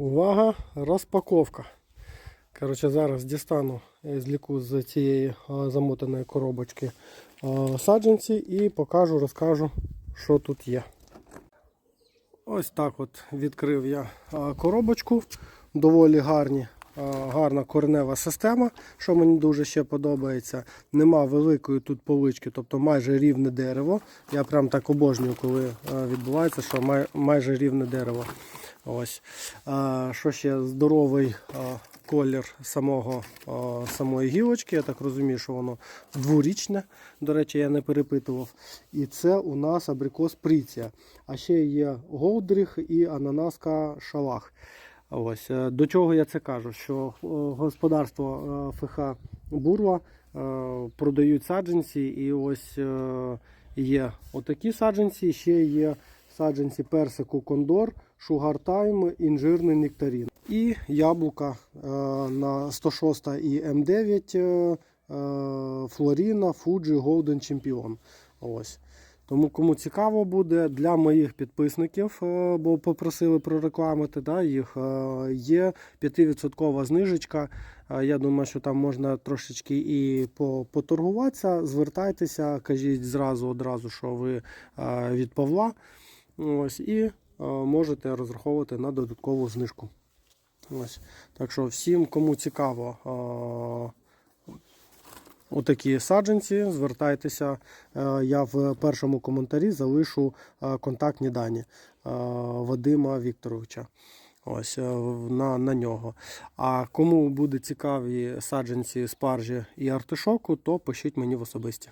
Увага, розпаковка. Коротше, зараз дістану з ліку з цієї замотаної коробочки саджанці і покажу, розкажу, що тут є. Ось так от відкрив я коробочку. Доволі гарні, гарна коренева система, що мені дуже ще подобається. Нема великої тут полички, тобто майже рівне дерево. Я прям так обожнюю, коли відбувається, що май, майже рівне дерево. Ось. Що ще здоровий колір самого, самої гілочки. Я так розумію, що воно дворічне. До речі, я не перепитував. І це у нас абрикос приція. А ще є голдріх і ананаска шалах. Ось. е, До чого я це кажу? Що е, господарство е, ФХ Бурва продають саджанці, і ось є отакі саджанці, ще є саджанці персику кондор, шугартайм, інжирний нектарин. І яблука е, на 106 і М9 е, е, Флоріна, Фуджі, Голден Чемпіон. Ось. Тому кому цікаво буде для моїх підписників, бо попросили прорекламити да, їх, є 5% знижечка. Я думаю, що там можна трошечки і поторгуватися. Звертайтеся, кажіть зразу одразу, що ви від Павла. Ось, і е, можете розраховувати на додаткову знижку. Ось. Так що всім, кому цікаво, е, отакі саджанці, звертайтеся. Е, Я в першому коментарі залишу контактні дані Вадима Вікторовича. Ось на, на нього. А кому буде цікаві саджанці спаржі і артишоку, то пишіть мені в особисті.